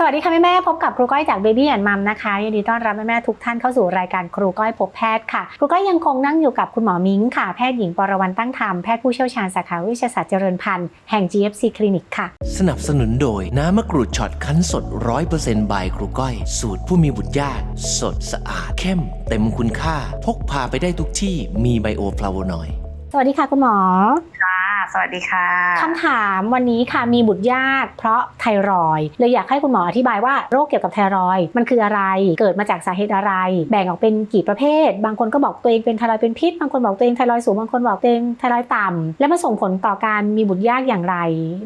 สวัสดีค่ะแม่แม่ๆพบกับครูก้อยจาก Baby and Mom นะคะยินดีต้อนรับแม่แม่ๆทุกท่านเข้าสู่รายการครูก้อยพบแพทย์ค่ะ ครูก้อยยังคงนั่งอยู่กับคุณหมอมิ้งค่ะ แพทย์หญิงปรวรรณตั้งธรรม แพทย์ผู้เชี่ยวชาญสาขาวิทยาศาสตร์เจริญพันธุ์แห่ง GFC คลินิกค่ะ สนับสนุนโดยน้ำมะกรูดช็อตคั้นสด 100%บายครูก้อย สูตรผู้มีบุตรยาก สดสะอาด เข้ม เต็มคุณค่า พกพาไปได้ทุกที่มีไบโอฟลาโวนอยด์สวัสดีค่ะคุณหมอค่ะ สวัสดีค่ะคำถามวันนี้ค่ะมีบุตรยากเพราะไทรอยด์เลยอยากให้คุณหมออธิบายว่าโรคเกี่ยวกับไทรอยด์มันคืออะไร เกิดมาจากสาเหตุอะไร แบ่งออกเป็นกี่ประเภท บางคนก็บอกตัวเองเป็นไทรอยด์เป็นพิษ บางคนบอกตัวเองไทรอยด์สูง บางคนบอกตัวเองไทรอยด์ต่ำแล้วมันส่งผลต่อการมีบุตรยากอย่างไร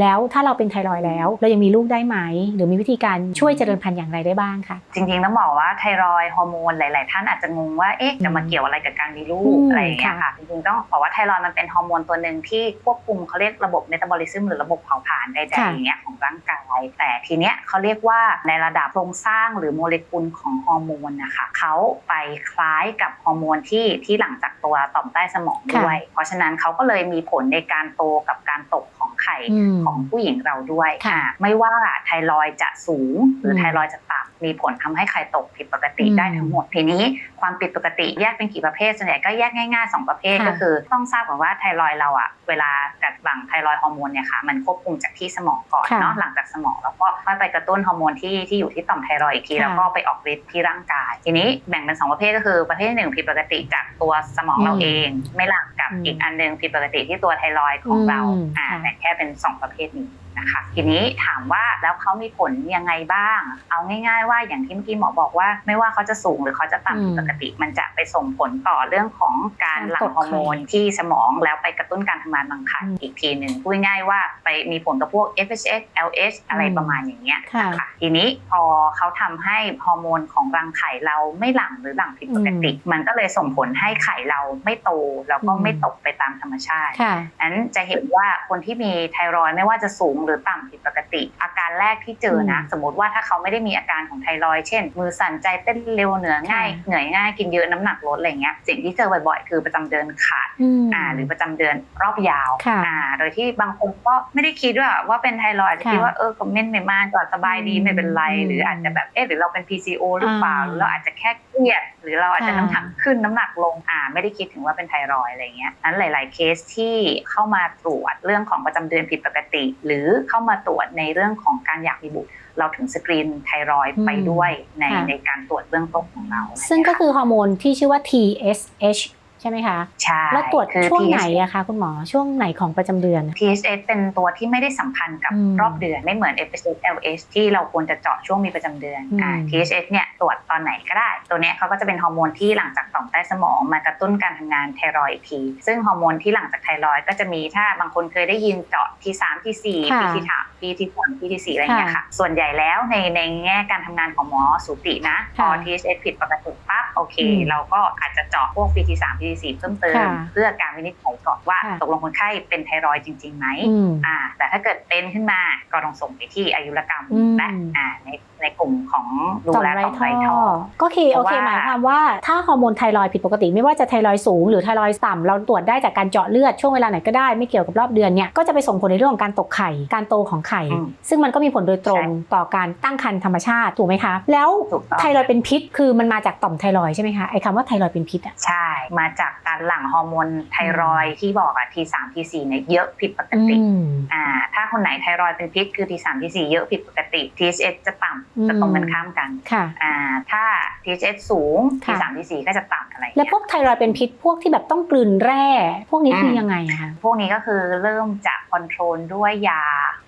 แล้วถ้าเราเป็นไทรอยด์แล้ว เรายังมีลูกได้ไหม หรือมีวิธีการช่วยเจริญพันธุ์อย่างไรได้บ้างคะจริงๆต้องบอกว่าไทรอยด์ฮอร์โมนหลาย ๆ ท่านอาจจะงงว่าเอ๊ะจะมาเกี่ยวอะไรกับการมีลูอืกมอะไรอย่างเงี้ยค่ะค่ะจริงๆต้องบอกว่าไทรอยด์มันเป็นฮอร์โมนตัวหนึ่งที่ควบคุมเขาเรียกระบบเมตาบอลิซึมหรือระบบเผาผลาญใดๆค่ะอย่างเงี้ยของร่างกาย แต่ทีเนี้ยเขาเรียกว่าในระดับโครงสร้างหรือโมเลกุลของฮอร์โมนนะคะเขาไปคล้ายกับฮอร์โมนที่ที่หลังจากตัวต่อมใต้สมองด้วย เพราะฉะนั้นเขาก็เลยมีผลในการโตกับการตกของไข่อืมของผู้หญิงเราด้วยค่ะอ่าไม่ว่าไทรอยด์จะสูงหรืออมไทรอยด์จะต่ำมีผลทำให้ไข่ตกผิดปกติอืมได้ทั้งหมดทีนี้ความผิดปกติแยกเป็นกี่ประเภทส่วนใหญ่ก็แยกง่ายๆ 2 ประเภทค่ะก็คือ ต้องทราบก่อนว่าไทรอยด์เราอะเวลาจัดหลั่งไทรอยด์ฮอร์โมนเนี่ยค่ะมันควบคุมจากที่สมองก่อนค่ะเนาะหลังจากสมองแล้วก็ค่อยไปกระตุ้นฮอร์โมนที่ที่อยู่ที่ต่อมไทรอยด์อีกทีค่ะแล้วก็ไปออกฤทธิ์ที่ร่างกาย ทีนี้แบ่งเป็นสองประเภทก็คือประเภทที่หนึ่งผิดปกติจากตัวสมองเราอืมเอง ไม่หลังกับอืมอีกอันหนึงผิดปกติที่ตัวไทรอยด์ของเราอืมอ่าค่ะแต่แค่เป็น 2 ประเภทนี้ นะคะ ทีนี้ถามว่าแล้วเขามีผลยังไงบ้าง เอาง่าย ๆ ว่าอย่างที่เมื่อกี้หมอบอกว่า ไม่ว่าเขาจะสูงหรือเขาจะต่ำผิดปกติ มันจะไปส่งผลต่อเรื่องของการหลั่งฮอร์โมนที่สมองแล้วไปกระตุ้นการทำงานรังไข่อืมอีกทีหนึ่งพูดง่ายๆว่าไปมีผลกับพวก FSH LH อะไรอืมประมาณอย่างเงี้ยค่ะนะคะทีนี้พอเขาทำให้ฮอร์โมนของรังไข่เราไม่หลั่งหรือหลั่งผิดปกติ มันก็เลยส่งผลให้ไข่เราไม่โตแล้วก็ไม่ตกไปตามธรรมชาติค่ะนั้นจะเห็นว่าคนที่มีไทรอยด์ไม่ว่าจะสูงหรือต่ำผิดปกติ อาการแรกที่เจอนะอืมสมมติว่าถ้าเขาไม่ได้มีอาการของไทรอยด์เช่น มือสั่นใจเต้นเร็วเหนือง่ายค่ะเหนื่อยง่ายกินเยอะน้ำหนักลดอะไรเงี้ยสิ่งที่เจอบ่อยๆคือประจำเดือนขาดอืมอ่าหรือประจำเดือนรอบยาวค่ะอ่าโดยที่บางคนก็ไม่ได้คิดว่าว่าเป็นไทรอยด์อาจจะค่ะคิดว่าเออก็เม่นไม่มากก็สบายดีอืมไม่เป็นไรอืมหรืออาจจะแบบเอ๊ะหรือเราเป็น PCO หรือเปล่าอ่าหรือเราอาจจะแค่เครียด หรือเราอาจจะค่ะน้ำหนักขึ้นน้ำหนักลงอ่าไม่ได้คิดถึงว่าเป็นไทรอยด์อะไรเงี้ยนั้นหลาย ๆ เคสที่เข้ามาตรวจเรื่องของประจำเดือนผิดปกติ หรือเข้ามาตรวจในเรื่องของการอยากมีบุตร เราถึงสกรีนไทรอยด์ไปด้วยในค่ะในการตรวจเบื้องต้นของเรา ซึ่งก็คือฮอร์โมนที่ชื่อว่า TSH ใช่ไหมคะใช่แล้วตรวจคือช่วงไหน TSH อะคะคุณหมอช่วงไหนของประจำเดือน TSH เป็นตัวที่ไม่ได้สัมพันธ์กับอืมรอบเดือนไม่เหมือน FSH LH ที่เราควรจะเจาะช่วงมีประจำเดือนอืมอ่า TSH เนี่ยตรวจตอนไหนก็ได้ ตัวเนี้ยเขาก็จะเป็นฮอร์โมนที่หลังจากต่อมใต้สมองมากระตุ้นการทำงานไทรอยด์อีกที ซึ่งฮอร์โมนที่หลังจากไทรอยด์ก็จะมีถ้าบางคนเคยได้ยินเจาะที่3ที่4ค่ะปีที่3ปีที่3ปีที่4อะไรอย่างเงี้ยค่ะ ส่วนใหญ่แล้วในในแง่การทำงานของหมอสูตินะพอค่ะ TSH ผิดปกติปั๊บโอเคอืมเราก็อาจจะเจาะพวกปีที่3ปีที่4เพิ่มเติมค่ะเพื่อการวินิจฉัยก่อนว่าค่ะตกลงคนไข้เป็นไทรอยด์จริงๆไหมอืมอ่า แต่ถ้าเกิดเป็นขึ้นมาก็ต้องส่งไปที่อายุรกรรมอืมและอ่าในในกลุ่มของดูแลต่อมไรท่อก็คือโอเคเพราะว่าหมายความว่าถ้าฮอร์โมนไทรอยด์ผิดปกติ ไม่ว่าจะไทรอยด์สูงหรือไทรอยด์ต่ำเราตรวจได้จากการเจาะเลือดช่วงเวลาไหนก็ได้ไม่เกี่ยวกับรอบเดือนเนี่ยก็จะไปส่งผลในเรื่องของการตกไข่การโตของไข่อืมซึ่งมันก็มีผลโดยตรงใช่ต่อการตั้งครรภ์ธรรมชาติถูกไหมคะ แล้วถูกต้องไทรอยด์เป็นพิษคือมันมาจากต่อมไทรอยด์ใช่ไหมคะไอ้คำว่าไทรอยด์เป็นพิษอะใช่มาจากการหลั่งฮอร์โมนไทรอยด์ที่บอกอะ T3 T4 เนี่ยเยอะผิดปกติอืมอ่าถ้าคนไหนไทรอยด์เป็นพิษคือ T3 T4 เยอะผิดปกติ TSH จะต่อืมำจะตรงกันข้ามกันค่ะอ่าถ้า TSH สูงค่ะ T3 T4 ก็จะต่ำอะไรอย่างแล้วเงี้ยพวกไทรอยด์เป็นพิษพวกที่แบบต้องกลืนแร่ พวกนี้คือมยังไงอะคะพวกนี้ก็คือเริ่มจะคอนโทรลด้วยยา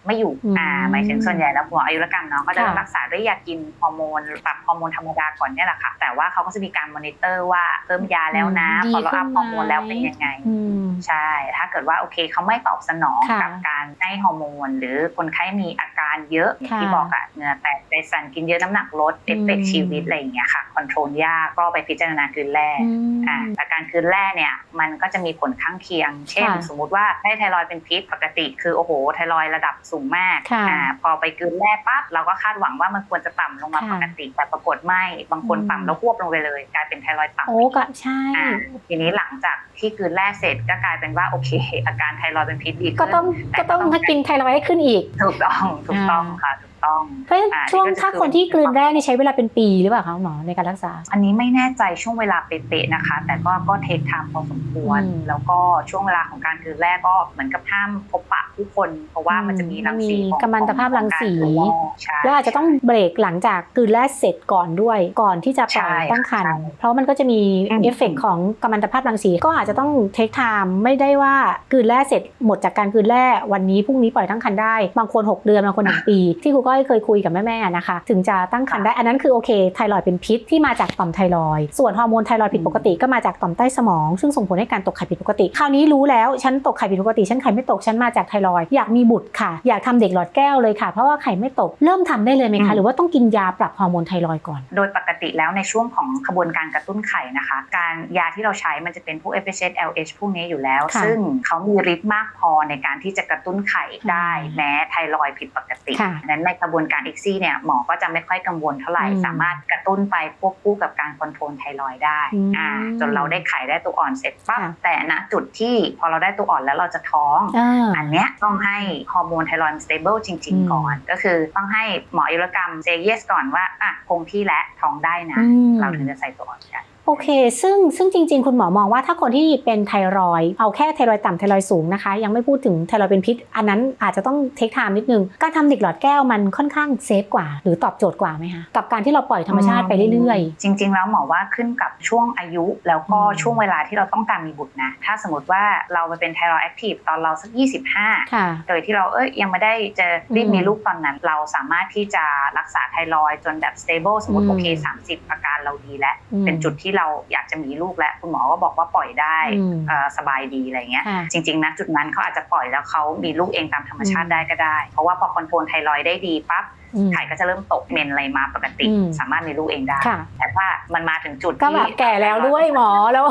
ไม่อยู่อืมอ่าหมายถึงส่วนใหญ่แล้วหมออายุรกรรมเนาะก็จะค่ะรักษาด้วยยากินฮอร์โมนปรับฮอร์โมนธรรมดาก่อนเนี่ยแหละค่ะแต่ว่าเขาก็จะมีการมอนิเตอร์ว่าเพิ่มยาแล้วนะอืมพอเราดีขึ้อันพไหมฮอร์โมนแล้วเป็นยังไงอืมใช่ ถ้าเกิดว่าโอเคเขาไม่ตอบสนองค่ะกับการให้ฮอร์โมน หรือคนไข้มีอาการเยอะอย่างที่ค่ะบอกอะเหงื่อแตกใจสั่นกินเยอะน้ำหนักลดเอฟเฟกอืมชีวิตอะไรอย่างเงี้ยค่ะคอนโทรลยากก็ไปพิจารณากลืนแร่อืมอ่าแต่การกลืนแร่เนี่ยมันก็จะมีผลข้างเคียง เช่นค่ะสมมุติว่าได้ไทรอยด์เป็นพิษปกติ คือโอ้โหไทรอยด์ระดับสูงมากค่ะอ่าพอไปกลืนแร่ปั๊บเราก็คาดหวังว่ามันควรจะต่ำลงมาค่ะปกติแต่ปรากฏไม่บางคนอืมต่ำแล้วควบลงไปเลย กลายเป็นไทรอยด์ต่ำโอ้ก็ใช่อ่าทีนี้หลังจากที่กลืนแร่เสร็จก็กลายเป็นว่าโอเค อาการไทรอยด์เป็นพิษดีขึ้นก็ต้องแต่ก็ต้องให้กินไทรอยด์ให้ขึ้นอีก ถูกต้องถูกต้องค่ะถูก ต้องเพราะฉะนั้นอ่าช่วงนี่ก็จะถ้าคือคนที่กลืนแร่นี่ใช้เวลาเป็นปีหรือเปล่าคะหมอในการรักษา อันนี้ไม่แน่ใจช่วงเวลาเป๊ะๆนะคะ แต่ก็ก็เทคไทม์พอสมควรอืมแล้วก็ช่วงเวลาของการกลืนแร่ก็เหมือนกับห้ามพบปะผู้คน เพราะว่ามันจะมีรังสีมีของกัมมันตภาพรังสีของการกลืนแร่ใช่แล้วอาจจะต้องเบรกหลังจากกลืนแร่เสร็จก่อนด้วย ก่อนที่จะปล่อยใช่ตั้งครรใช่ภ์เพราะมันก็จะมีอืมเอฟเฟกต์ของกัมมันตภาพรังสีก็อาจจะต้องเทคไทม์ไม่ได้ว่ากลืนแร่เสร็จหมดจากการกลืนแร่วันนี้พรุ่งนี้ปล่อยตั้งครรภ์ได้บางคน 6 เดือนบางคนหนึ่งปีที่ครูก้อยเคยคุยกับแม่ๆนะคะ ถึงจะตั้งครรภ์ได้อันนั้นคือโอเคไทรอยด์เป็นพิษที่มาจากต่อมไทรอยด์ส่วนฮอร์โมนไทรอยด์ผิดปกติก็มาจากต่อมใต้สมอง ซึ่งส่งผลให้การตกไข่ผิดปกติ คราวนี้รู้แล้วฉันตกไข่ผิดปกติฉันไข่ไม่ตกฉันมาจากไทรอยด์อยากมีบุตรค่ะ อยากทำเด็กหลอดแก้วเลยค่ะ เพราะว่าไข่ไม่ตกเริ่มทำได้เลยไหมอืคะมหรือว่าต้องกินยาปรับฮอร์โมนไทรอยด์ก่อน โดยปกติแล้วในช่วงของขบวนการกระตุ้นไข่นะคะ การยาที่เราใช้มันจะเป็นพวก FSH LH พวกนี้อยู่แล้วค่ะซึ่งเขามีฤทธิ์มากพอในการที่จะกระตุ้นไข่ได้อืมแม้ไทรอยด์ผิดปกติค่ะนั้นในกระบวนการอีกซี่เนี่ยหมอก็จะไม่ค่อยกังวลเท่าไหร่อืมสามารถกระตุ้นไปควบคู่กับการคอนโทรลไทรอยด์ได้อืมอ่าจนเราได้ไข่ได้ตัวอ่อนเสร็จปั๊บค่ะแต่ณจุดที่พอเราได้ตัวอ่อนแล้วเราจะท้องอ่าอันเนี้ยต้องให้ฮอร์โมนไทรอยด์ stable จริงอืมๆก่อน ก็คือต้องให้หมออายุรกรรม say yes ก่อนว่าอะคงที่และท้องได้นะอืมเราถึงจะใส่ตัวอ่อนกัน โอเค ซึ่งซึ่งจริง ๆ คุณหมอมองว่าถ้าคนที่เป็นไทรอยด์เอาแค่ไทรอยด์ต่ำไทรอยด์สูงนะคะ ยังไม่พูดถึงไทรอยด์เป็นพิษ อันนั้นอาจจะต้องเทคไทม์นิดนึง การทำเด็กหลอดแก้วมันค่อนข้างเซฟกว่า หรือตอบโจทย์กว่าไหมคะกับการที่เราปล่อยธรรมชาติไปเรื่อยจริง ๆ แล้วหมอว่าขึ้นกับช่วงอายุแล้วก็อืมช่วงเวลาที่เราต้องการมีบุตรนะถ้าสมมติว่าเราไปเป็นไทรอยด์แอคทีฟตอนเราสัก 25ๆค่ะโดยที่เราเอ้ยยังไม่ได้จะรีบอืมมีลูกตอนนั้น เราสามารถที่จะรักษาไทรอยด์จนแบบ stable สมมติอืมโอเค30 อาการเราดีแล้วอืมเป็นจุดที่เราอยากจะมีลูกแล้วคุณหมอก็บอกว่าปล่อยได้อืมเอ่อสบายดีอะไรเงี้ยค่ะจริงๆนะจุดนั้นเขาอาจจะปล่อยแล้วเขามีลูกเองตามธรรมชาติได้ก็ได้ เพราะว่าพอคอนโทรลไทรอยด์ได้ดีปั๊บอืม ไข่ก็จะเริ่มตกเมนอะไรมาปกติอืมสามารถมีลูกเองได้ค่ะแต่ถ้ามันมาถึงจุดก็ที่แบบแก่แล้วด้วยหมอแล้ว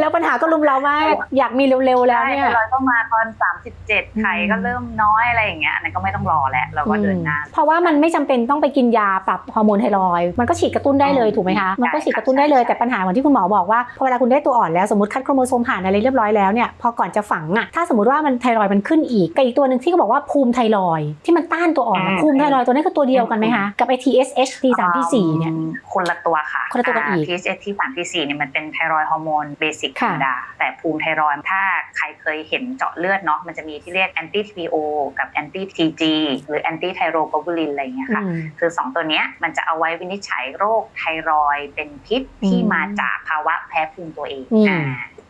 แล้วปัญหาก็ลุมเรามากอยากมีเร็วๆแล้วใช่เนี่ยไทรอยด์ต้องมาตอน 37 ไข่ก็เริ่มน้อยอะไรอย่างเงี้ยอันนั้นก็ไม่ต้องรอแล้วเราก็เดินหน้าเพราะว่ามันไม่จำเป็นต้องไปกินยาปรับฮอร์โมนไทรอยด์มันก็ฉีดกระตุ้นได้เลยอืมถูกไหมคะมันก็ใช่ฉีดกระตุ้นได้เลยใช่แต่ปัญหาเหมือนที่คุณหมอบอกว่าพอเวลาคุณได้ตัวอ่อนแล้วสมมติคัดโครโมโซมผ่านอะไรเรียบร้อยแล้วเนี่ยพอก่อนจะฝังอะถ้าสมมติว่ามันไทรอยด์มันขึ้นอีกกับอีกตัวหนึ่งที่เขาบอกว่าภูมิไทรอยด์ที่มันต้านตัวอ่อนอะภูมิไทรอยด์ตัวนี้คือตัวเดียวกันไหมคะ กับไอ TSH T3 T4 เนี่ยอืมคนละตัวค่ะคนละตัวกันอีกา TSH T3 T4 เนี่ยมันเป็นไทรอยด์ฮอร์โมนเบสิกธรค่ะรมดา แต่ภูมิไทรอยด์ถ้าใครเคยเห็นเจาะเลือดเนาะมันจะมีที่เรียกแอนตี้ TPO กับแอนตี้ TG หรือแอนตี้ไทโรโกบูลินอะไรอย่างเงี้ยค่ะอืมคือ 2 ตัวเนี้ยมันจะเอาไว้วินิจฉัยโรคไทรอยด์เป็นพิษที่อืมมาจากภาวะแพ้ภูมิตัวเองอืมอ่า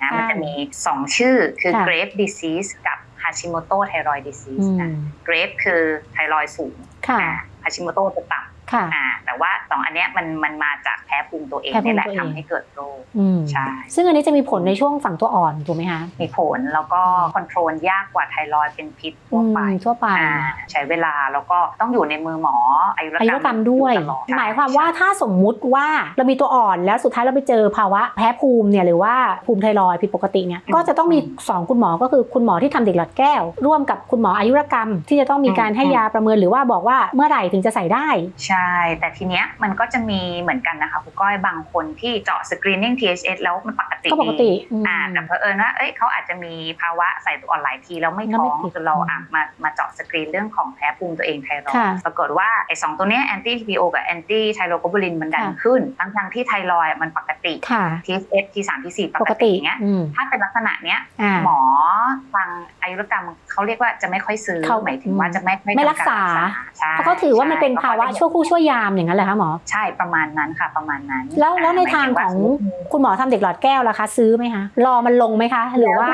นะใช่มันจะมี 2 ชื่อคือค่ะ Graves disease กับ Hashimoto thyroid อื disease มนะ Graves คือไทรอยด์สูงค่ะ อ่า Hashimoto จะต่ำค่ะอ่าแต่ว่าสองอันเนี้ยมันมันมาจากแพ้ภูมิตัวเองแพ้ภูมินี่แหละตัวเอง ทำให้เกิดโรคอืมใช่ ซึ่งอันนี้จะมีผลในช่วงฝังตัวอ่อนถูกไหมคะมีผลแล้วก็คอนโทรลยากกว่าไทรอยด์เป็นพิษทั่วไปอืมทั่วไป อ่าใช้เวลาแล้วก็ต้องอยู่ในมือหมออายุรอายุรกรรมด้วย อตลอหมายความว่าถ้าสมมุติว่าเรามีตัวอ่อนแล้วสุดท้ายเราไปเจอภาวะแพ้ภูมิเนี่ยหรือว่าภูมิไทรอยด์ผิดปกติเนี่ยก็จะต้องมี 2 คุณหมอก็คือคุณหมอที่ทำเด็กหลอดแก้ว ร่วมกับคุณหมออายุรกรรม ที่จะต้องมีการให้ยาประเมินหรือว่าบอกว่าเมื่อไหร่ถึงจะใส่ได้ ใช่ แต่ทีเนี้ยมันก็จะมีเหมือนกันนะคะคุณก้อยบางคนที่เจาะสกรีนนิ่ง THS แล้วมันปกติก็ปกติดีอืมอ่าแต่เผอิญว่าเอ้ยเขาอาจจะมีภาวะใส่ตัวอ่อนหลายทีแล้วไม่แล้วท้ไม่องติดจนเราอืมอะมามาเจาะสกรีนเรื่องของแพ้ภูมิตัวเองไทรอยค่ะด์ปรากฏว่าไอ้สองตัวเนี้แอนตี้ TPO กับแอนตี้ไทโรโกบูลินมันดันค่ะขึ้นทั้งทงๆที่ไทรอยด์มันปกติค่ะ TSH T3 T4 ปปกกติติอย่างเงี้ยอืมถ้าเป็นลักษณะเนี้ยอ่าหมอทางอายุรกรรมเขาเรียกว่าจะไม่ค่อยซื้อเขาหมายถึงว่าจะไม่ไม่รักษาใช่เพราะเขาถือว่ามันเป็นภาวะชั่วครู่ชั่วยามอย่างนั้นแหละคะหมอ ใช่ประมาณนั้นค่ะประมาณนั้นแล้วแล้วในอ่ทางหมยขถึองว่สมมุติคุณหมอทำเด็กหลอดแก้วล่ะคะ ซื้อไหมคะรอมันลงไหมคะ หรือว่า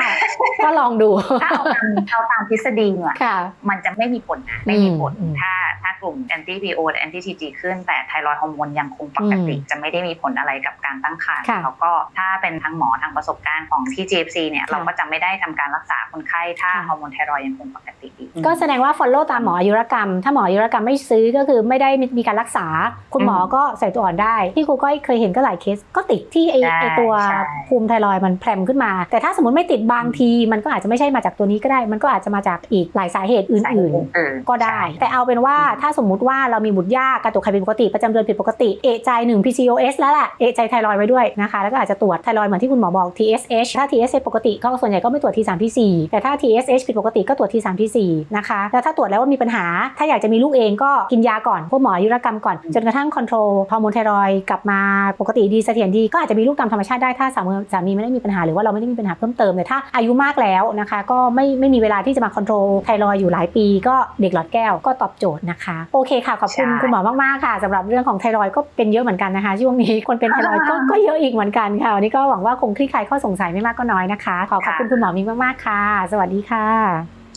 ก็ลองดูถ้าเอาตามเอาตามทฤษฎีเนี่ยค่ะมันจะไม่มีผลนะไม่มีผลอืมถ้าถ้ากลุ่ม anti PO และ anti TG ขึ้นแต่ไทรอยด์ฮอร์โมนยังคงปกติอืมจะไม่ได้มีผลอะไรกับการตั้งครรภ์ค่ะแล้วก็ถ้าเป็นทางหมอทางประสบการณ์ของที่ GFC เนี่ยค่ะเราก็จะไม่ได้ทำการรักษาคนไข้ถ้าค่ะฮอร์โมนไทรอยด์ยังคงปกติดีก็แสดงว่า follow ตามหมออายุรกรรม ถ้าหมออายุรกรรมไม่ซื้อก็คือไม่ได้มีการรักษา คุณหมอก็ใส่ตัวอ่อนได้ ที่ที่ครูก้อยเคยเห็นก็หลายเคสก็ติดที่ไอใช่ไอตัวใช่ภูมิไทรอยด์มันแพรมขึ้นมา แต่ถ้าสมมติไม่ติดบางที มันก็อาจจะไม่ใช่มาจากตัวนี้ก็ได้ มันก็อาจจะมาจากอีกหลายสาเหตุอื่นๆ ก็ได้ แต่เอาเป็นว่าถ้าสมมุติว่าเรามีบุตรยากกระตุกไข่ผิดปกติประจำเดือนผิดปกติเอะใจหนึ่ง PCOS แล้วแหละเอะใจไทรอยด์ไว้ด้วยนะคะแล้วก็อาจจะตรวจไทรอยด์เหมือนที่คุณหมอบอก TSH ถ้า TSH ปกติก็ส่วนใหญ่ก็ไม่ตรวจ T3 T4 แต่ถ้า TSH ผิดปกติก็ตรวจ T3 T4 นะคะแล้วถ้าตรวจแล้วว่ามีปัญหา ถ้าอยากจะมีลูกเองก็กินยาก่อนพวกหมออายุรกรรมก่อนจนกระทั่งคอนโทรลฮอร์โมนไทรอยด์กลับมาปกติดีเสถียรดีก็อาจจะมีลูกตามธรรมชาติได้ถ้าสามีสามีไม่ได้มีปัญหาหรือว่าเราไม่ได้มีปัญหาเพิ่มเติมแต่ถ้าอายุมากแล้วนะคะ ก็ไม่ไม่มีเวลาที่จะมาคอนโทรลไทรอยอยู่หลายปี ก็เด็กหลอดแก้วก็ตอบโจทย์นะคะ โอเคค่ะขอบคุณคุณหมอมากๆค่ะสำหรับเรื่องของไทรอยก็เป็นเยอะเหมือนกันนะคะช่วงนี้คนเป็นไทรอยก็ก็เยอะอีกเหมือนกันค่ะวันนี้ก็หวังว่าคงคลี่คลายข้อสงสัยไม่มากก็น้อยนะคะ ขอขอบคุณคุณหมอมิงมากๆค่ะ สวัสดีค่ะ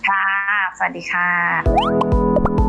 ค่ะ สวัสดีค่ะ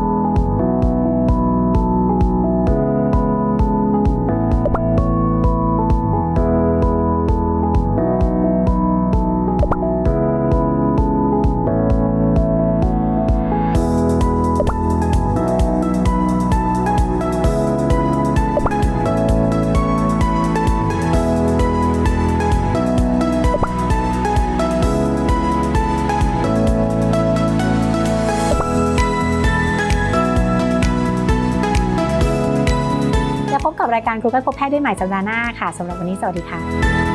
ครูก็พบแพทย์ได้ใหม่สัปดาห์หน้าค่ะสำหรับวันนี้สวัสดีค่ะ